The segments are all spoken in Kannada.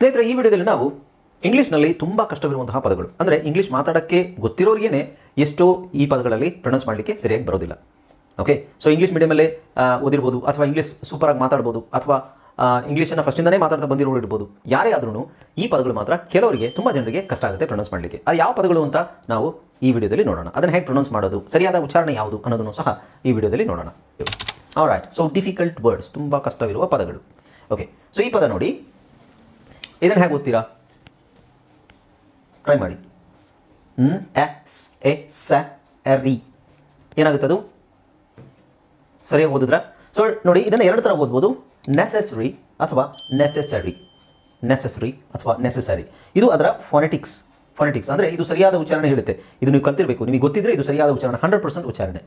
ಸ್ನೇಹಿತರೆ, ಈ ವಿಡಿಯೋದಲ್ಲಿ ನಾವು ಇಂಗ್ಲೀಷ್ನಲ್ಲಿ ತುಂಬ ಕಷ್ಟವಿರುವಂತಹ ಪದಗಳು. ಅಂದರೆ ಇಂಗ್ಲೀಷ್ ಮಾತಾಡೋಕ್ಕೆ ಗೊತ್ತಿರೋರಿಗೇನೆ ಎಷ್ಟೋ ಈ ಪದಗಳಲ್ಲಿ ಪ್ರೊನೌನ್ಸ್ ಮಾಡಲಿಕ್ಕೆ ಸರಿಯಾಗಿ ಬರೋದಿಲ್ಲ. ಓಕೆ ಸೊ ಇಂಗ್ಲೀಷ್ ಮೀಡಿಯಮಲ್ಲೇ ಓದಿರ್ಬೋದು, ಅಥವಾ ಇಂಗ್ಲೀಷ್ ಸೂಪರಾಗಿ ಮಾತಾಡ್ಬೋದು, ಅಥವಾ ಇಂಗ್ಲೀಷನ್ನು ಫಸ್ಟಿಂದನೇ ಮಾತಾಡ್ತಾ ಬಂದಿರೋರು ಇರ್ಬೋದು, ಯಾರೇ ಆದ್ರೂ ಈ ಪದಗಳು ಮಾತ್ರ ಕೆಲವರಿಗೆ, ತುಂಬ ಜನರಿಗೆ ಕಷ್ಟ ಆಗುತ್ತೆ ಪ್ರೊನೌನ್ಸ್ ಮಾಡಲಿಕ್ಕೆ. ಅದು ಯಾವ ಪದಗಳು ಅಂತ ನಾವು ಈ ವಿಡಿಯೋದಲ್ಲಿ ನೋಡೋಣ. ಅದನ್ನು ಹೇಗೆ ಪ್ರೊನೌನ್ಸ್ ಮಾಡೋದು, ಸರಿಯಾದ ಉಚ್ಚಾರಣೆ ಯಾವುದು ಅನ್ನೋದನ್ನು ಸಹ ಈ ವಿಡಿಯೋದಲ್ಲಿ ನೋಡೋಣ. ರೈಟ್ ಸೊ ಡಿಫಿಕಲ್ಟ್ ವರ್ಡ್ಸ್ ತುಂಬ ಕಷ್ಟವಿರುವ ಪದಗಳು. ಓಕೆ ಸೊ ಈ ಪದ ನೋಡಿ. ಇದನ್ನು ಹೇಗೆ ಓದ್ತೀರಾ? ಟ್ರೈ ಮಾಡಿ. ಹ್ಮ್? ಎಸ್ ಎ ಸ ರಿ ಅದು ಸರಿಯಾಗಿ ಓದಿದ್ರ? ಸೊ ನೋಡಿ, ಇದನ್ನು ಎರಡು ಥರ ಓದ್ಬೋದು. ನೆಸೆಸರಿ ಅಥವಾ ನೆಸೆಸರಿ ನೆಸೆಸರಿ ಅಥವಾ ನೆಸೆಸರಿ ಇದು ಅದರ ಫೋನೆಟಿಕ್ಸ್ ಫೊನೆಟಿಕ್ಸ್ ಅಂದರೆ ಇದು ಸರಿಯಾದ ಉಚ್ಚಾರಣೆ ಹೇಳುತ್ತೆ. ಇದು ನೀವು ಕಲ್ತಿರಬೇಕು. ನಿಮಗೆ ಗೊತ್ತಿದ್ರೆ ಇದು ಸರಿಯಾದ ಉಚ್ಚಾರಣೆ. ಹಂಡ್ರೆಡ್ ಪರ್ಸೆಂಟ್ ಉಚ್ಚಾರಣೆ.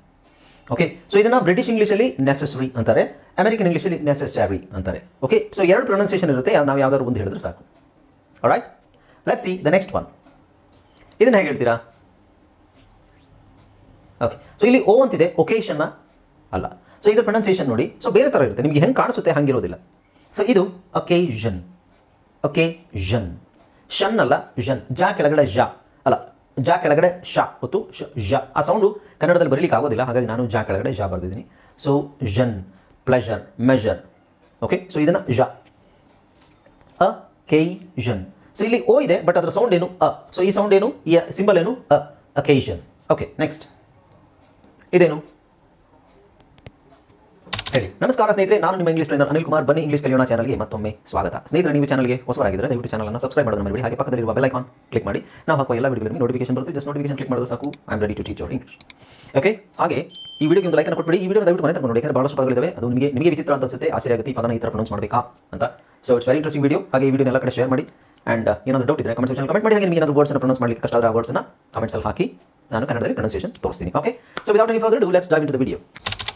ಓಕೆ ಸೊ ಇದನ್ನು ಬ್ರಿಟಿಷ್ ಇಂಗ್ಲೀಷಲ್ಲಿ ನೆಸೆಸರಿ ಅಂತಾರೆ ಅಮೆರಿಕನ್ ಇಂಗ್ಲೀಷಲ್ಲಿ ನೆಸೆಸರಿ ಅಂತಾರೆ. ಓಕೆ ಸೊ ಎರಡು ಪ್ರೊನೌನ್ಸಿಯೇಷನ್ ಇರುತ್ತೆ ನಾವು ಯಾವ್ದಾದ್ರು ಒಂದು ಹೇಳಿದ್ರೆ ಸಾಕು. Right let see the next one ಇದನ್ನ ಹೇಗೆ ಹೇಳ್ತೀರಾ? ಓಕೆ ಸೊ ಇಲ್ಲಿ ಓ ಅಂತಿದೆ ಒಕೇಶನ್ನ ಅಲ್ಲ. ಸೊ ಇದರ ಪ್ರೊನೌನ್ಸಿಯೇಷನ್ ನೋಡಿ ಸೊ ಬೇರೆ ಥರ ಇರುತ್ತೆ, ನಿಮಗೆ ಹೆಂಗೆ ಕಾಣಿಸುತ್ತೆ ಹಂಗಿರೋದಿಲ್ಲ. ಸೊ ಇದು ಅಕೇಜನ್ ಅಕೇಜನ್ ಶನ್ ಅಲ್ಲ ಜನ್ ಜಾ ಕೆಳಗಡೆ ಜ ಜಾ ಕೆಳಗಡೆ ಶ ಹೊತ್ತು ಶ ಆ ಸೌಂಡು ಕನ್ನಡದಲ್ಲಿ ಬರೀಲಿಕ್ಕೆ ಆಗೋದಿಲ್ಲ, ಹಾಗಾಗಿ ನಾನು ಜಾ ಕೆಳಗಡೆ ಜ ಬರೆದಿದ್ದೀನಿ. ಸೊ ಜನ್ ಪ್ಲೆಷರ್ ಮೆಜರ್ ಓಕೆ ಸೊ ಇದನ್ನು ಜ ಅ ಜನ್ ಸೊ ಇಲ್ಲಿ ಓ ಇದೆ ಬಟ್ ಅದರ ಸೌಂಡ್ ಏನು ಅ? ಸೊ ಈ ಸೌಂಡ್ ಏನು, ಈ, ಸಿಂಬಲ್ ಏನು ಅ? ಅಕೇಶನ್ ಓಕೆ ನೆಕ್ಸ್ಟ್ ಇದೇನು? ಹೇಳಿ. ನಮಸ್ಕಾರ ಸ್ನೇಹಿತರೆ, ನಾನು ನಿಮ್ಮ ಇಂಗ್ಲಿಷ್ ಟ್ರೈನರ್ ಅನಿಲ್ ಕುಮಾರ್. ಬನ್ನಿ ಇಂಗ್ಲಿಷ್ ಕಲಿಯೋಣ ಚಾನಲ್ಗೆ ಮತ್ತೊಮ್ಮೆ ಸ್ವಾಗತ. ಸ್ನೇಹಿತರೆ, ನೀವು ಚಾನಲ್ಗೆ ಆಗಿದ್ರೆ ದಯವಿಟ್ಟು ಚಾನಲ್ನ ಸಬ್ಸ್ಕ್ರೈಬ್ ಮಾಡೋದು ಮಾಡಿ ಹಾಗೆ ಪಕ್ಕದಲ್ಲಿರುವ ಬೆಲ್ ಐಕಾನ್ ಕ್ಲಿಕ್ ಮಾಡಿ. ನಾವು ಹಾಕುವ ಎಲ್ಲ ನಿಮಗೆ ನೋಟಿಫಿಕೇಶನ್ ಬರುತ್ತೆ. ಜಸ್ಟ್ ನೋಟಿಫಿಕೇಶನ್ ಕ್ಲಿಕ್ ಮಾಡೋದು ಸಾಕು. I am ready to teach English okay ಹಾಗೆ ಈ ವಿಡಿಯೋಗೆ ಒಂದು ಲೈಕನ್ನು ಕೊಟ್ಬಿಡಿ. ಈ ವಿಡಿಯೋ ದಯವಿಟ್ಟು ಮನೆ ನೋಡಿ. ಯಾಕಂದ್ರೆ ಬಹಳಷ್ಟು ಪದಗಳಿವೆ ಅದು ನಿಮಗೆ ನಿಮಗೆ ವಿಚಿತ್ರ ಅಂತ ಅನ್ಸುತ್ತೆ. ಆಶ್ಚರ್ಯ ಆಗುತ್ತೆ ಪದನ ಈ ಥರ ಪ್ರೊನೌನ್ಸ್ ಮಾಡಬೇಕಾ ಅಂತ. So it's very interesting video ಹಾಗೆ ಈ ವಿಡಿಯೋ ಎಲ್ಲ ಕಡೆ ಶೇರ್ ಮಾಡಿ. ಆ್ಯಂಡ್ ಏನಾದರೂ ಡೌಟ್ ಇದ್ದರೆ ಕಮೆಂಟ್ ಸೆಕ್ಷನ್ ಕಮೆಂಟ್ ಮಾಡಿ. ಹಾಗೆ ನಿಮಗೆ ಏನಾದರೂ ವರ್ಡ್ಸ್ನ ಪ್ರೊನೌನ್ಸ್ ಮಾಡಲಿಕ್ಕೆ ಕಷ್ಟ ಆದರೆ ಆ ವರ್ಡ್ಸ್ನ ಕಮೆಂಟ್ಸಲ್ಲಿ ಹಾಕಿ. ನಾನು ಕನ್ನಡದಲ್ಲಿ ಪ್ರೊನೌನ್ಸಿಯೇಷನ್ ತೋರಿಸ್ತೀನಿ. Okay so without any further do let's dive video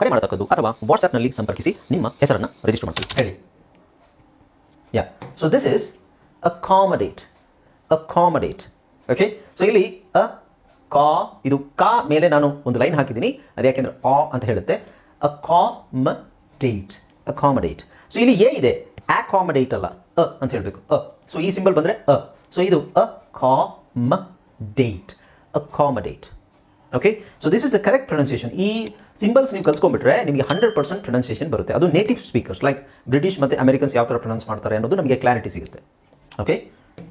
ಕರೆ ಮಾಡತಕ್ಕದ್ದು ಅಥವಾ ವಾಟ್ಸ್ಆ್ಯಪ್ನಲ್ಲಿ ಸಂಪರ್ಕಿಸಿ ನಿಮ್ಮ ಹೆಸರನ್ನು ರಿಜಿಸ್ಟರ್ ಮಾಡ್ತೀವಿ ಹೇಳಿ yeah so this is accommodate accommodate okay so ಇಲ್ಲಿ ಅ, ಕಾ, ಇದು ಕಾ ಮೇಲೆ ನಾನು ಒಂದು ಲೈನ್ ಹಾಕಿದ್ದೀನಿ. ಅದು ಯಾಕೆಂದ್ರೆ ಆ ಅಂತ ಹೇಳುತ್ತೆ. ಅಕಾಮಡೇಟ್ ಅಕಾಮಡೇಟ್ ಸೊ ಇಲ್ಲಿ ಎ ಇದೆ. ಅಕಾಮಡೇಟ್ ಅಲ್ಲ. ಅ ಅಂತ ಹೇಳಬೇಕು. ಅ. ಸೊ ಈ ಸಿಂಬಲ್ ಬಂದರೆ ಅ. ಸೊ ಇದು accommodate accommodate okay so this is the correct pronunciation ಈ ಸಿಂಬಲ್ಸ್ ನೀವು ಕಲ್ತ್ಕೊಂಡ್ಬಿಟ್ರೆ ನಿಮಗೆ ಹಂಡ್ರೆಡ್ ಪರ್ಸೆಂಟ್ ಪ್ರೊನೌನ್ಸಿಯೇಷನ್ ಬರುತ್ತೆ. ಅದು ನೇಟಿವ್ ಸ್ಪೀಕರ್ಸ್ ಲೈಕ್ ಬ್ರಿಟಿಷ್ ಮತ್ತು ಅಮೆರಿಕನ್ಸ್ ಯಾವ ಥರ ಪ್ರೊನೌನ್ಸ್ ಮಾಡ್ತಾರೆ ಅನ್ನೋದು ನಮಗೆ ಕ್ಲಾರಿಟಿ ಸಿಗುತ್ತೆ. Okay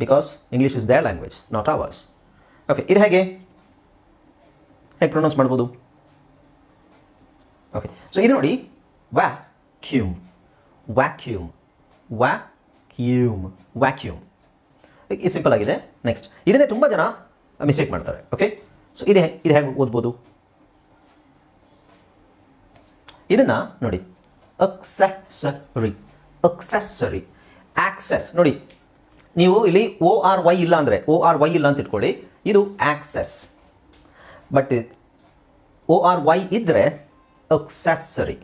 because English is the language not ours okay ಇದು ಹೇಗೆ? ಹೇಗೆ ಪ್ರೊನೌನ್ಸ್ ಮಾಡ್ಬೋದು? ಓಕೆ ಸೊ ಇದು ನೋಡಿ ವ್ಯಾಕ್ಯೂಮ್ ವ್ಯಾಕ್ಯೂಮ್ ವ್ಯಾಕ್ಯೂಮ್ ವ್ಯಾಕ್ಯೂಮ್ ಇದು ಸಿಂಪಲ್ ಆಗಿದೆ. ನೆಕ್ಸ್ಟ್ ಇದನ್ನೇ ತುಂಬ ಜನ ಮಿಸ್ಟೇಕ್ ಮಾಡ್ತಾರೆ. ಓಕೆ ಸೊ ಇದೆ ಇದು ಹೇಗೆ ಓದ್ಬೋದು? ಇದನ್ನ ನೋಡಿ. ಅಕ್ಸೆಸರಿ ಅಕ್ಸೆಸರಿ ಆಕ್ಸೆಸ್ ನೋಡಿ, ನೀವು ಇಲ್ಲಿ ಓ ಆರ್ ವೈ ಇಲ್ಲ ಅಂದರೆ ಓ ಆರ್ ವೈ ಇಲ್ಲ ಅಂತ ಇಟ್ಕೊಳ್ಳಿ. ಇದು access but O R Y ಇದ್ದರೆ accessory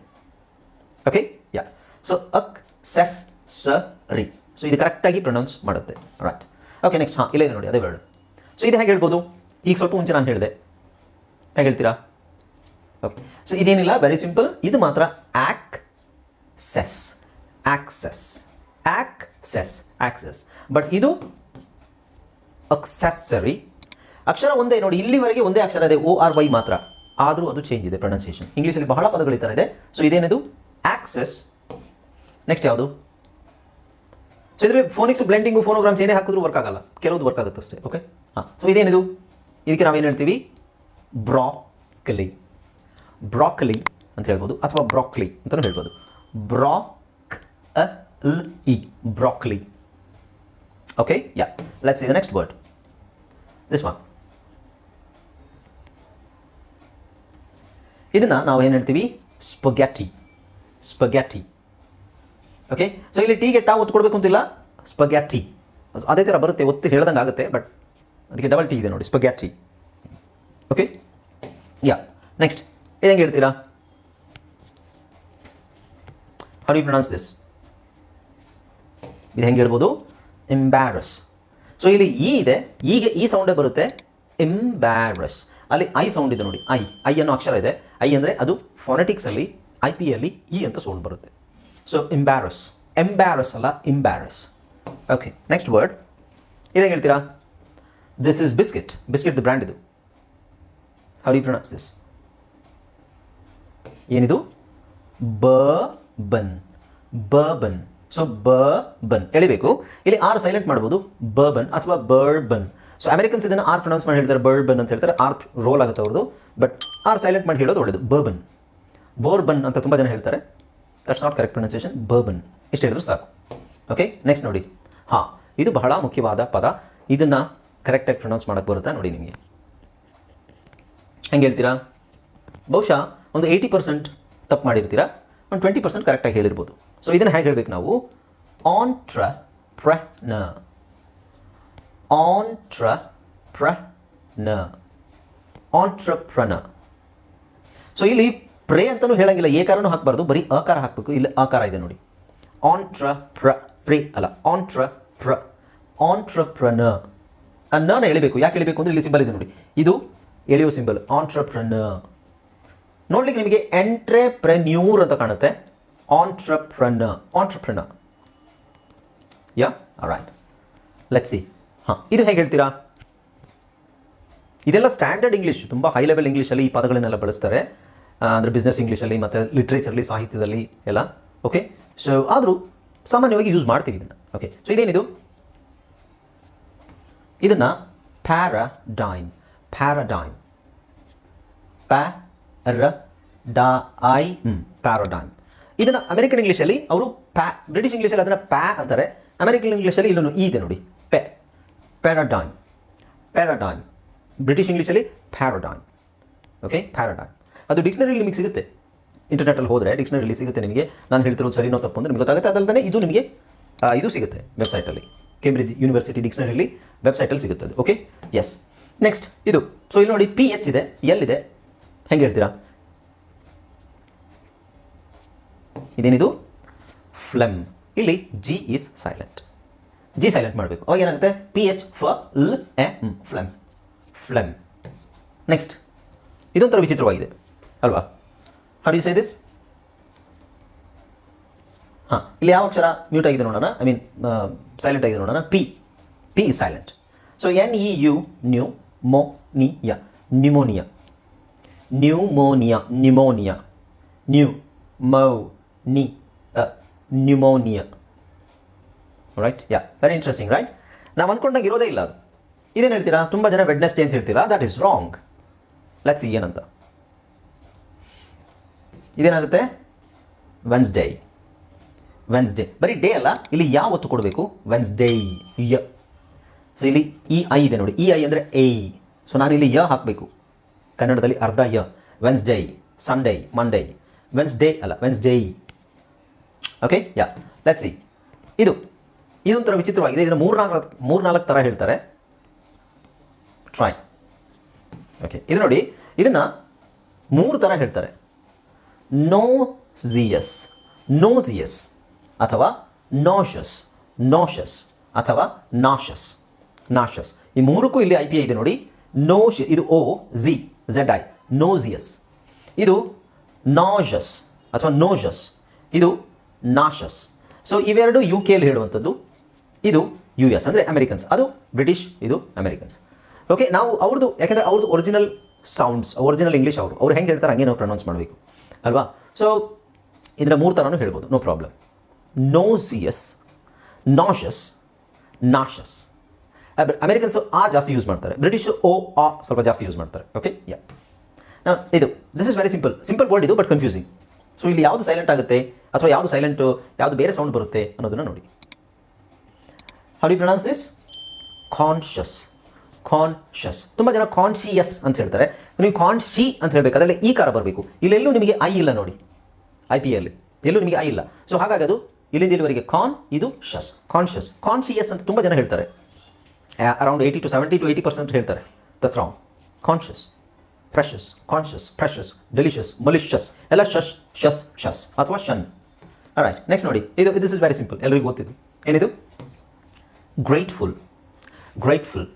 okay yeah so access ಸರಿ ಸೊ ಇದು ಕರೆಕ್ಟಾಗಿ ಪ್ರೊನೌನ್ಸ್ ಮಾಡುತ್ತೆ. ರೈಟ್ ಓಕೆ ನೆಕ್ಸ್ಟ್ ಹಾಂ, ಇಲ್ಲೇ ನೋಡಿ, ಅದೇ ವರ್ಡ್ ಸೊ ಇದು ಹೇಗೆ ಹೇಳ್ಬೋದು? ಈಗ ಸ್ವಲ್ಪ ಮುಂಚೆ ನಾನು ಹೇಳಿದೆ. ಹೇಗೆ ಹೇಳ್ತೀರಾ? ಓಕೆ ಸೊ ಇದೇನಿಲ್ಲ ವೆರಿ ಸಿಂಪಲ್ ಇದು ಮಾತ್ರ access access access access but ಇದು ಅಕ್ಸೆಸ್ಸರಿ ಅಕ್ಷರ ಒಂದೇ, ನೋಡಿ, ಇಲ್ಲಿವರೆಗೆ ಒಂದೇ ಅಕ್ಷರ ಇದೆ ಓ ಆರ್ ವೈ ಮಾತ್ರ. ಆದರೂ ಅದು ಚೇಂಜ್ ಇದೆ ಪ್ರೊನೌನ್ಸಿಯೇಷನ್ ಇಂಗ್ಲೀಷಲ್ಲಿ ಬಹಳ ಪದಗಳು ಈ ಇದೆ. ಸೊ ಇದೇನಿದು? ಆಕ್ಸೆಸ್ ನೆಕ್ಸ್ಟ್ ಯಾವುದು? ಸೊ ಇದ್ರೆ ಫೋನಿಕ್ಸ್ ಬ್ಲೆಂಡಿಂಗು ಫೋನೋಗ್ರಾಮ್ಸ್ ಏನೇ ಹಾಕಿದ್ರು ವರ್ಕ್ ಆಗಲ್ಲ. ಕೆಲವೊಂದು ವರ್ಕ್ ಆಗುತ್ತೆ ಅಷ್ಟೇ ಓಕೆ ಹಾಂ. ಸೊ ಇದೇನಿದು? ಇದಕ್ಕೆ ನಾವೇನು ಹೇಳ್ತೀವಿ? ಬ್ರಾಕಲಿ. ಬ್ರಾಕಲಿ ಅಂತ ಹೇಳ್ಬೋದು ಅಥವಾ ಬ್ರಾಕ್ಲಿ ಅಂತಲೂ ಹೇಳ್ಬೋದು. Broccoli broccoli. Okay yeah let's see the next word this one ಇದನ್ನು ನಾವು ಏನು ಹೇಳ್ತೀವಿ? ಸ್ಪಗ್ಯಾಟಿ. ಸ್ಪಗ್ಯಾಟಿ. ಓಕೆ ಸೊ ಇಲ್ಲಿ ಟೀಗೆ ಟಾ ಒತ್ತು ಕೊಡಬೇಕು ಅಂತಿಲ್ಲ? ಸ್ಪಗ್ಯಾಟಿ. ಅದೇ ಥರ ಬರುತ್ತೆ, ಒತ್ತು ಹೇಳ್ದಂಗೆ ಆಗುತ್ತೆ ಬಟ್ ಅದಕ್ಕೆ ಡಬಲ್ ಟಿ ಇದೆ ನೋಡಿ ಸ್ಪಗ್ಯಾಟಿ ಓಕೆ ಯಾ ನೆಕ್ಸ್ಟ್ ಇದು ಹೆಂಗೆ ಹೇಳ್ತೀರಾ? ಹೌ ಯು ಪ್ರೊನೌನ್ಸ್ ದಿಸ್ ಇದು ಹೆಂಗೆ ಹೇಳ್ಬೋದು? ಎಂಬ್ಯಾರಸ್ ಸೊ ಇಲ್ಲಿ ಇ ಇದೆ. ಈಗ ಈ ಸೌಂಡೇ ಬರುತ್ತೆ. ಇಂಬ್ಯಾರಸ್ ಅಲ್ಲಿ ಐ ಸೌಂಡ್ ಇದೆ ನೋಡಿ. ಐ ಐ ಅನ್ನೋ ಅಕ್ಷರ ಇದೆ. ಐ ಅಂದರೆ ಅದು ಫೊನೆಟಿಕ್ಸಲ್ಲಿ ಐ ಪಿ ಅಲ್ಲಿ ಇ ಅಂತ ಸೌಂಡ್ ಬರುತ್ತೆ. ಸೊ ಎಂಬ್ಯಾರಸ್ ಎಂಬ್ಯಾರಸ್ ಅಲ್ಲ ಇಂಬ್ಯಾರಸ್ ಓಕೆ ನೆಕ್ಸ್ಟ್ ವರ್ಡ್ ಇದೇನು ಹೇಳ್ತೀರಾ? This is biscuit biscuit the brand ಇದು. ಹೌ ಡಿ ಪ್ರೊನೌನ್ಸ್ ದಿಸ್ ಏನಿದು? ಬ ಬನ್ ಬ ಬನ್ ಸೊ ಬ ಬನ್ ಎಳಿಬೇಕು. ಇಲ್ಲಿ ಆರ್ ಸೈಲೆಂಟ್ ಮಾಡ್ಬೋದು. ಬ ಬನ್ ಅಥವಾ ಬರ್ಡ್ ಬನ್ ಸೊ ಅಮೆರಿಕನ್ಸ್ ಇದನ್ನು ಆರ್ ಪ್ರೊನೌನ್ಸ್ ಮಾಡಿ ಹೇಳ್ತಾರೆ ಬರ್ಡ್ ಬನ್ ಅಂತ ಹೇಳ್ತಾರೆ. ಆರ್ ರೋಲ್ ಆಗುತ್ತೆ ಅವ್ರದ್ದು. ಬಟ್ ಆರ್ ಸೈಲೆಂಟ್ ಮಾಡಿ ಹೇಳೋದು ಒಳ್ಳೇದು. ಬರ್ಬನ್ ಬೋರ್ಬನ್ ಅಂತ ತುಂಬ ಜನ ಹೇಳ್ತಾರೆ. That's not correct pronunciation bourbon ಇಷ್ಟು ಹೇಳಿದ್ರು ಸಾಕು. ಓಕೆ ನೆಕ್ಸ್ಟ್ ನೋಡಿ. ಹಾಂ, ಇದು ಬಹಳ ಮುಖ್ಯವಾದ ಪದ. ಇದನ್ನು ಕರೆಕ್ಟಾಗಿ ಪ್ರೊನೌನ್ಸ್ ಮಾಡೋಕ್ಕೆ ಬರುತ್ತಾ ನೋಡಿ ನಿಮಗೆ. ಹೆಂಗೆ ಹೇಳ್ತೀರಾ? ಬಹುಶಃ ಒಂದು ಏಯ್ಟಿ ಪರ್ಸೆಂಟ್ ತಪ್ಪು ಮಾಡಿರ್ತೀರಾ? ಒಂದು ಟ್ವೆಂಟಿ ಪರ್ಸೆಂಟ್ ಕರೆಕ್ಟಾಗಿ ಹೇಳಿರ್ಬೋದು. ಸೊ ಇದನ್ನು ಹೇಗೆ ಹೇಳಬೇಕು ನಾವು? ಆಂಟ್ರ ಪ್ರ ನ ಆಂಟ್ರ ಪ್ರ ನ ಸೊ ಇಲ್ಲಿ ಪ್ರೇ ಅಂತಲೂ ಹೇಳಂಗಿಲ್ಲ. ಏಕಾರನೂ ಹಾಕಬಾರ್ದು. ಬರೀ ಅಕಾರ ಹಾಕಬೇಕು. ಇಲ್ಲಿ ಅಕಾರ ಇದೆ ನೋಡಿ. ಆಂಟ್ರ ಪ್ರ ಪ್ರೇ ಅಲ್ಲ. ಆಂಟ್ರ ಪ್ರ ಆಂಟ್ರಪ್ರನ ಹೇಳಬೇಕು ಎಳಿಬೇಕು. ಯಾಕೆ ಹೇಳಬೇಕು ಅಂದರೆ ಇಲ್ಲಿ ಸಿಂಬಲ್ ಇದೆ ನೋಡಿ. ಇದು ಎಳೆಯೋ ಸಿಂಬಲ್ ಆಂಟ್ರಪ್ರನ ನೋಡ್ಲಿಕ್ಕೆ ನಿಮಗೆ ಎಂಟ್ರೆಪ್ರೆನ್ಯೂರ್ ಅಂತ ಕಾಣುತ್ತೆ. ಆಂಟ್ರಪ್ರನ್ ಆಂಟ್ರಪ್ರನ ಯಾ ರೈಟ್ ಲೆಟ್ಸ್ ಹಾಂ, ಇದು ಹೇಗೆ ಹೇಳ್ತೀರಾ? ಇದೆಲ್ಲ ಸ್ಟ್ಯಾಂಡರ್ಡ್ ಇಂಗ್ಲೀಷ್ ತುಂಬ ಹೈ ಲೆವೆಲ್ ಇಂಗ್ಲೀಷಲ್ಲಿ ಈ ಪದಗಳನ್ನೆಲ್ಲ ಬಳಸ್ತಾರೆ. ಅಂದರೆ ಬಿಸ್ನೆಸ್ ಇಂಗ್ಲೀಷಲ್ಲಿ ಮತ್ತು ಲಿಟ್ರೇಚರ್ಲಿ ಸಾಹಿತ್ಯದಲ್ಲಿ ಎಲ್ಲ. ಓಕೆ ಸೊ ಆದರೂ ಸಾಮಾನ್ಯವಾಗಿ ಯೂಸ್ ಮಾಡ್ತೀವಿ ಇದನ್ನು. ಓಕೆ ಸೊ ಇದೇನಿದು? ಇದನ್ನು ಪ್ಯಾರಡೈನ್ ಪ್ಯಾರಡೈನ್ ಪ್ಯಾ ಪ್ಯಾರ ಡಾ ಐ ಪ್ಯಾರಡೈನ್ ಇದನ್ನು ಅಮೆರಿಕನ್ ಇಂಗ್ಲೀಷಲ್ಲಿ ಅವರು ಪ್ಯಾ ಬ್ರಿಟಿಷ್ ಇಂಗ್ಲೀಷಲ್ಲಿ ಅದನ್ನು ಪ್ಯಾ ಅಂತಾರೆ. ಅಮೆರಿಕನ್ ಇಂಗ್ಲೀಷಲ್ಲಿ ಇಲ್ಲೂ ಈ ಇದೆ ನೋಡಿ. ಪೆ ಪ್ಯಾರಡೈನ್ ಪ್ಯಾರಡೈನ್ ಬ್ರಿಟಿಷ್ ಇಂಗ್ಲೀಷಲ್ಲಿ ಪ್ಯಾರಡೈನ್ ಓಕೆ ಪ್ಯಾರಡೈನ್ ಅದು ಡಿಕ್ಷನರಿಲಿ ನಿಮಗೆ ಸಿಗುತ್ತೆ. ಇಂಟರ್ನೆಟಲ್ಲಿ ಹೋದರೆ ಡಿಕ್ಷನರಿಲಿ ಸಿಗುತ್ತೆ ನಿಮಗೆ. ನಾನು ಹೇಳ್ತಿರೋದು ಸರಿನೋ ತಪ್ಪು ಅಂದರೆ ನಿಮಗೆ ಗೊತ್ತಾಗುತ್ತೆ. ಅದಲ್ಲದೆ ಇದು ನಿಮಗೆ ಇದು ಸಿಗುತ್ತೆ ವೆಬ್ಸೈಟಲ್ಲಿ ಕೇಂಬ್ರಿಡ್ಜ್ ಯೂನಿವರ್ಸಿಟಿ ಡಿಕ್ಷನರಿಲಿ ವೆಬ್ಸೈಟಲ್ಲಿ ಸಿಗುತ್ತದೆ. ಓಕೆ ಎಸ್ ನೆಕ್ಸ್ಟ್ ಇದು. ಸೊ ಇಲ್ಲಿ ನೋಡಿ ಪಿ ಎಚ್ ಇದೆ. ಎಲ್ಲಿದೆ ಹೆಂಗೆ ಹೇಳ್ತೀರಾ? ಇದೇನಿದು? ಫ್ಲೆಮ್ ಇಲ್ಲಿ G is silent G silent ಮಾಡಬೇಕು. ಅವಾಗ ಏನಾಗುತ್ತೆ? ಪಿ ಎಚ್ ಫ ಲ್ ಎ ಫ್ಲೆಮ್ ಫ್ಲೆಮ್ ನೆಕ್ಸ್ಟ್ ಇದೊಂಥರ ವಿಚಿತ್ರವಾಗಿದೆ. ಅಲ್ವಾ? ಹೌ ಯು ಸೇ ದಿಸ್ ಹಾಂ, ಇಲ್ಲಿ ಯಾವ ಅಕ್ಷರ? ಮ್ಯೂಟ್ ಆಗಿದೆ ನೋಡೋಣ. ಐ ಮೀನ್ ಸೈಲೆಂಟ್ ಆಗಿದೆ ನೋಡೋಣ. P P is silent so N E U pneumonia pneumonia pneumonia pneumonia pneumonia pneumonia right yeah very interesting right ನಾವು ಅಂದ್ಕೊಂಡಂಗೆ ಇರೋದೇ ಇಲ್ಲ ಅದು. ಇದೇನು ಹೇಳ್ತೀರಾ? ತುಂಬ ಜನ ವೆಡ್ನೆಸ್ಡೇ ಅಂತ ಹೇಳ್ತೀರಾ? ದಟ್ ಈಸ್ ರಾಂಗ್ ಲೆಟ್ಸ್ ಏನಂತ. ಇದೇನಾಗುತ್ತೆ? ವೆನ್ಸ್ಡೇ ವೆನ್ಸ್ಡೇ ಬರೀ ಡೇ ಅಲ್ಲ, ಇಲ್ಲಿ ಯಾವತ್ತು ಕೊಡಬೇಕು? ವೆನ್ಸ್ಡೇ ಯ. ಸೊ ಇಲ್ಲಿ ಇ ಐ ಇದೆ ನೋಡಿ. ಇ ಐ ಅಂದರೆ ಎ ಸೊ ನಾನು ಇಲ್ಲಿ ಯ ಹಾಕಬೇಕು. ಕನ್ನಡದಲ್ಲಿ ಅರ್ಧ ಯ. ವೆನ್ಸ್ಡೇ ಸಂಡೇ ಮಂಡೇ ವೆನ್ಸ್ಡೇ ಅಲ್ಲ Wednesday okay yeah let's see ಇದು. ಇದೊಂಥರ ವಿಚಿತ್ರವಾಗಿದೆ. ಇದನ್ನು ಮೂರ್ನಾಲ್ಕು ಮೂರ್ನಾಲ್ಕು ಥರ ಹೇಳ್ತಾರೆ. ಟ್ರೈ ಓಕೆ ಇದು ನೋಡಿ, ಇದನ್ನು ಮೂರು ಥರ ಹೇಳ್ತಾರೆ. ನೋಸಿಯಸ್ ನೋಸಿಯಸ್ ಅಥವಾ ನಾಷಸ್ ನೋಷಸ್ ಅಥವಾ ನಾಶಸ್ ನಾಶಸ್ ಈ ಮೂರಕ್ಕೂ ಇಲ್ಲಿ ಐ ಪಿ ಐ ಇದೆ ನೋಡಿ. ನೋಶ್ ಇದು ಓ ಝಿ ಝೆಡ್ ಐ ನೋಸಿಯಸ್ ಇದು ನಾಷಸ್ ಅಥವಾ ನೋಷಸ್ ಇದು ನಾಶಸ್ ಸೊ ಇವೆರಡು ಯು ಕೆಯಲ್ಲಿ ಹೇಳುವಂಥದ್ದು. ಇದು ಯು ಎಸ್ ಅಂದರೆ ಅಮೆರಿಕನ್ಸ್ ಅದು ಬ್ರಿಟಿಷ್ ಇದು ಅಮೆರಿಕನ್ಸ್ ಓಕೆ ನಾವು ಅವ್ರದ್ದು, ಯಾಕೆಂದರೆ ಅವ್ರದ್ದು ಒರಿಜಿನಲ್ ಸೌಂಡ್ಸ್ ಒರಿಜಿನಲ್ ಇಂಗ್ಲೀಷ್ ಅವರು. ಅವ್ರು ಹೆಂಗೆ ಹೇಳ್ತಾರೆ ಹಂಗೆ ನಾವು ಪ್ರೊನೌನ್ಸ್ ಮಾಡಬೇಕು. ಅಲ್ವಾ? ಸೊ ಇದರ ಮೂರು ಥರನೂ ಹೇಳ್ಬೋದು. No problem nauseous nauseous nauseous Americans ಆ ಜಾಸ್ತಿ ಯೂಸ್ ಮಾಡ್ತಾರೆ. ಬ್ರಿಟಿಷ್ ಓ, ಆ ಸ್ವಲ್ಪ ಜಾಸ್ತಿ ಯೂಸ್ ಮಾಡ್ತಾರೆ. ಓಕೆ ಯಾ ಇದು this is very simple simple word ಇದು ಬಟ್ ಕನ್ಫ್ಯೂಸಿಂಗ್ ಸೊ ಇಲ್ಲಿ ಯಾವುದು ಸೈಲೆಂಟ್ ಆಗುತ್ತೆ, ಅಥವಾ ಯಾವುದು ಸೈಲೆಂಟು ಯಾವುದು ಬೇರೆ ಸೌಂಡ್ ಬರುತ್ತೆ ಅನ್ನೋದನ್ನು ನೋಡಿ. How do pronounce this conscious conscious ತುಂಬ ಜನ ಕಾನ್ಶಿಯಸ್ ಅಂತ ಹೇಳ್ತಾರೆ. ನೀವು ಕಾನ್ಶಿ ಅಂತ ಹೇಳಬೇಕಾದ್ರೆ ಈ ಕಾರ ಬರಬೇಕು. ಇಲ್ಲೆಲ್ಲೂ ನಿಮಗೆ ಐ ಇಲ್ಲ ನೋಡಿ. ಐ ಪಿ ಎಲ್ಲಿ ಎಲ್ಲೂ ನಿಮಗೆ ಐ ಇಲ್ಲ. ಸೊ ಹಾಗಾಗಿ ಅದು ಇಲ್ಲಿಂದ ಇಲ್ಲಿವರೆಗೆ ಕಾನ್ ಇದು ಶಸ್ ಕಾನ್ಷಿಯಸ್ ಕಾನ್ಶಿಯಸ್ ಅಂತ ತುಂಬ ಜನ ಹೇಳ್ತಾರೆ. Around eighty to seventy to eighty percent ಹೇಳ್ತಾರೆ. That's wrong conscious precious conscious precious delicious malicious ಎಲ್ಲ ಶಸ್ ಶಸ್ ಶಸ್ ಅಥವಾ ಶನ್ ರೈಟ್ ನೆಕ್ಸ್ಟ್ ನೋಡಿ. ಇದು ದಿಸ್ ಇಸ್ ವೆರಿ ಸಿಂಪಲ್ ಎಲ್ಲರಿಗೂ ಗೊತ್ತಿದ್ದು ಏನಿದು? ಗ್ರೇಟ್ಫುಲ್ ಗ್ರೇಟ್ಫುಲ್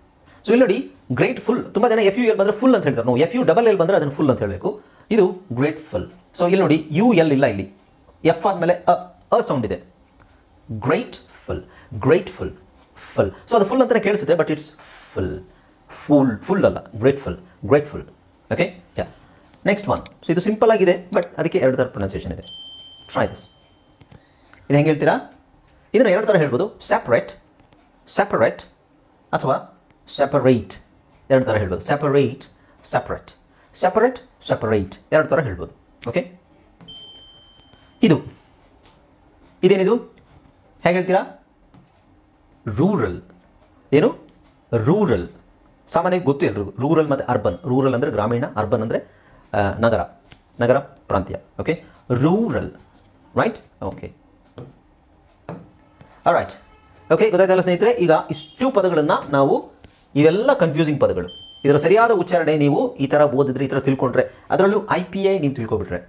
ಸೊ ಇಲ್ಲಿ ನೋಡಿ ಗ್ರೇಟ್ಫುಲ್ ತುಂಬ ಜನ ಎಫ್ ಯು ಎಲ್ ಬಂದರೆ ಫುಲ್ ಅಂತ ಹೇಳ್ತಾರೆ. ನಾವು ಎಫ್ ಯು ಡಬಲ್ ಎಲ್ ಬಂದರೆ ಅದನ್ನು ಫುಲ್ ಅಂತ ಹೇಳಬೇಕು. ಇದು ಗ್ರೇಟ್ಫುಲ್ ಸೊ ಇಲ್ಲಿ ನೋಡಿ ಯು ಎಲ್ ಇಲ್ಲ ಇಲ್ಲಿ. ಎಫ್ ಆದಮೇಲೆ ಅ. ಅ ಸೌಂಡ್ ಇದೆ. ಗ್ರೇಟ್ಫುಲ್ ಗ್ರೇಟ್ಫುಲ್ ಫುಲ್ ಸೊ ಅದು ಫುಲ್ ಅಂತಲೇ ಕೇಳಿಸುತ್ತೆ but it's full full full ಅಲ್ಲ. Grateful grateful okay yeah next one so ಇದು ಸಿಂಪಲ್ ಆಗಿದೆ ಬಟ್ ಅದಕ್ಕೆ ಎರಡು ಥರ ಪ್ರೊನೌನ್ಸಿಯೇಷನ್ ಇದೆ. ಟ್ರೈ ದಿಸ್ ಇದು ಹೆಂಗೆ ಹೇಳ್ತೀರಾ? ಇದನ್ನು ಎರಡು ಥರ ಹೇಳ್ಬೋದು. ಸೆಪರೇಟ್ ಸೆಪರೇಟ್ ಅಥವಾ ಸೆಪರೇಟ್ ಎರಡು ಥರ ಹೇಳ್ಬೋದು. ಸೆಪರೇಟ್ ಸೆಪರೇಟ್ ಸೆಪರೇಟ್ ಸೆಪರೇಟ್ ಎರಡು ಥರ ಹೇಳ್ಬೋದು. ಓಕೆ ಇದು. ಇದೇನಿದು? ಹೇಗೆ ಹೇಳ್ತೀರಾ? ರೂರಲ್ ಏನು? ರೂರಲ್ ಸಾಮಾನ್ಯವಾಗಿ ಗೊತ್ತು ಎಲ್ರಿಗೂ. ರೂರಲ್ ಮತ್ತು ಅರ್ಬನ್ ರೂರಲ್ ಅಂದರೆ ಗ್ರಾಮೀಣ ಅರ್ಬನ್ ಅಂದರೆ ನಗರ. ನಗರ ಪ್ರಾಂತ್ಯ. Okay rural right okay right okay ಗೊತ್ತಾಯ್ತಲ್ಲ ಸ್ನೇಹಿತರೆ? ಈಗ ಇಷ್ಟು ಪದಗಳನ್ನು ನಾವು ಇವೆಲ್ಲ ಕನ್ಫ್ಯೂಸಿಂಗ್ ಪದಗಳು. ಇದರ ಸರಿಯಾದ ಉಚ್ಚಾರಣೆ ನೀವು ಈ ಥರ ಓದಿದ್ರೆ ಈ ಥರ ತಿಳ್ಕೊಂಡ್ರೆ ಅದರಲ್ಲೂ ಐ ಪಿ ಐ ನೀವು ತಿಳ್ಕೊಬಿಟ್ರೆ.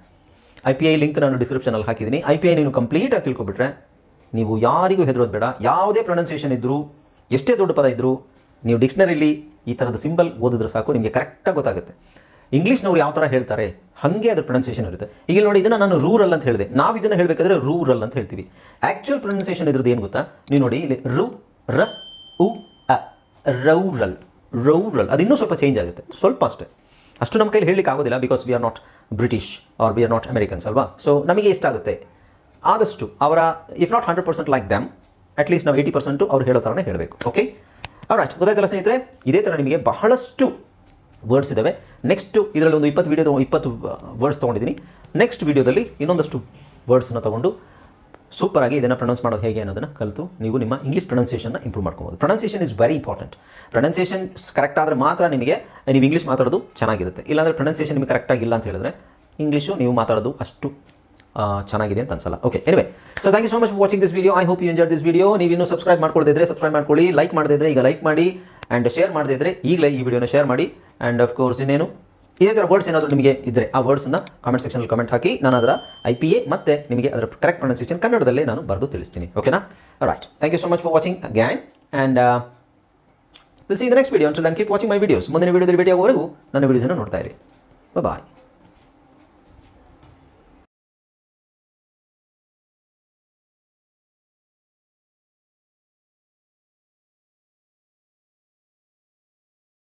ಐ ಪಿ ಐ ಲಿಂಕ್ ನಾನು ಡಿಸ್ಕ್ರಿಪ್ಷನಲ್ಲಿ ಹಾಕಿದ್ದೀನಿ. ಐ ಪಿ ಐ ನೀವು ಕಂಪ್ಲೀಟಾಗಿ ತಿಳ್ಕೊಬಿಟ್ರೆ ನೀವು ಯಾರಿಗೂ ಹೆದರೋದು ಬೇಡ. ಯಾವುದೇ ಪ್ರೊನೌನ್ಸಿಯೇಷನ್ ಇದ್ದರೂ ಎಷ್ಟೇ ದೊಡ್ಡ ಪದ ಇದ್ದರೂ ನೀವು ಡಿಕ್ಷ್ನರಿಲಿ ಈ ಥರದ ಸಿಂಬಲ್ ಓದಿದ್ರೆ ಸಾಕು, ನಿಮಗೆ ಕರೆಕ್ಟಾಗಿ ಗೊತ್ತಾಗುತ್ತೆ. ಇಂಗ್ಲೀಷ್ನವ್ರು ಯಾವ ಥರ ಹೇಳ್ತಾರೆ, ಹಾಗೆ ಅದ್ರ ಪ್ರೊನೌನ್ಸಿಯೇಷನ್ ಇರುತ್ತೆ. ಈಗ ನೋಡಿ, ಇದನ್ನು ನಾನು ರೂರಲ್ ಅಂತ ಹೇಳಿದೆ. ನಾವು ಇದನ್ನು ಹೇಳಬೇಕಾದ್ರೆ ರೂರಲ್ ಅಂತ ಹೇಳ್ತೀವಿ. ಆ್ಯಕ್ಚುಯಲ್ ಪ್ರೊನೌನ್ಸಿಯೇಷನ್ ಇದ್ರದ್ದು ಏನು ಗೊತ್ತಾ? ನೀವು ನೋಡಿ, ಇಲ್ಲಿ ರು, ರ, ಉ, ಅ ರೌರಲ್ ರೌರಲ್ ಅದು ಇನ್ನೂ ಸ್ವಲ್ಪ ಚೇಂಜ್ ಆಗುತ್ತೆ. ಸ್ವಲ್ಪ ಅಷ್ಟೇ. ಅಷ್ಟು ನಮ್ಮ ಕೈಲಿ ಹೇಳಲಿಕ್ಕೆ ಆಗೋದಿಲ್ಲ because we are not British are we are not Americans ಅಲ್ವಾ? ಸೊ ನಮಗೆ ಇಷ್ಟ ಆಗುತ್ತೆ. ಆದಷ್ಟು ಅವರ if not hundred percent like them at least ನಾವು ಏಯ್ಟಿ ಪರ್ಸೆಂಟು ಅವ್ರು ಹೇಳೋ ಥರನೇ ಹೇಳಬೇಕು ಓಕೆ ರೈಟ್ ಗೊತ್ತಾಯ್ತಲ್ಲ ಸ್ನೇಹಿತರೆ? ಇದೇ ಥರ ನಿಮಗೆ ಬಹಳಷ್ಟು ವರ್ಡ್ಸ್ ಇದ್ದಾವೆ ನೆಕ್ಸ್ಟು ಇದರಲ್ಲಿ ಒಂದು ಇಪ್ಪತ್ತು ವೀಡಿಯೋ ಇಪ್ಪತ್ತು ವರ್ಡ್ಸ್ ತೊಗೊಂಡಿದ್ದೀನಿ. ನೆಕ್ಸ್ಟ್ ವೀಡಿಯೋದಲ್ಲಿ ಇನ್ನೊಂದಷ್ಟು ವರ್ಡ್ಸನ್ನು ತೊಗೊಂಡು ಸೂಪರಾಗಿ ಇದನ್ನು ಪ್ರೊನೌನ್ಸ್ ಮಾಡೋದು ಹೇಗೆ ಅನ್ನೋದನ್ನು ಕಲಿತು ನೀವು ನಿಮ್ಮ ಇಂಗ್ಲೀಷ್ ಪ್ರೊನೌನ್ಸಿಯೇಷನ್ನ ಇಂಪ್ರೂವ್ ಮಾಡ್ಕೋಬೋದು. Pronunciation is very important pronunciation correct ಆದರೆ ಮಾತ್ರ ನಿಮಗೆ ನೀವು ಇಂಗ್ಲೀಷ್ ಮಾತಾಡೋದು ಚೆನ್ನಾಗಿರುತ್ತೆ. ಇಲ್ಲಾಂದರೆ ಪ್ರೊನೌನ್ಸಿಯೇಷನ್ ನಿಮಗೆ ಕರೆಕ್ಟಾಗಿ ಇಲ್ಲ ಅಂತ ಹೇಳಿದ್ರೆ ಇಂಗ್ಲೀಷು ನೀವು ಮಾತಾಡೋದು ಅಷ್ಟು ಚೆನ್ನಾಗಿದೆ ಅಂತ ಅನ್ಸಲ್ಲ. Okay anyway so thank you so much watching this video I hope you enjoy this video ನೀವು ಇನ್ನೂ ಸಬ್ಸ್ಕ್ರೈಬ್ ಮಾಡ್ಕೊಳ್ತಿದ್ರೆ ಸಬ್ಸ್ಕ್ರೈಬ್ ಮಾಡ್ಕೊಳ್ಳಿ ಲೈಕ್ ಮಾಡಿದ್ರೆ ಈಗ ಲೈಕ್ ಮಾಡಿ ಆ್ಯಂಡ್ ಶೇರ್ ಮಾಡದಿದ್ರೆ ಈಗಲೇ ಈ ವಿಡಿಯೋನ ಶೇರ್ ಮಾಡಿ ಆ್ಯಂಡ್ ಆಫ್ ಕೋರ್ಸ್ ಇನ್ನೇನು ಇದೇ ಥರ ವರ್ಡ್ಸ್ ಏನಾದರೂ ನಿಮಗೆ ಇದ್ದರೆ ಆ ವರ್ಡ್ಸನ್ನು ಕಾಮೆಂಟ್ ಸೆಕ್ಷನಲ್ಲಿ ಕಮೆಂಟ್ ಹಾಕಿ. ನಾನು ಅದರ ಐ ಪಿ ಎ ಮತ್ತು ನಿಮಗೆ ಅದರ ಕರೆಕ್ಟ್ ಪ್ರೊನೌನ್ಸಿಯೇಷನ್ ಕನ್ನಡದಲ್ಲೇ ನಾನು ಬರೆದು ತಿಳಿಸ್ತೀನಿ. ಓಕೆನಾ right thank you so much for watching again and will see the next video until then keep watching my videos ಮುಂದಿನ ವೀಡಿಯೋದಲ್ಲಿ ಭೇಟಿಯಾಗುವವರೆಗೂ ನನ್ನ ವೀಡಿಯೋಸನ್ನು ನೋಡ್ತಾ ಇರಿ. ಬಾಯ್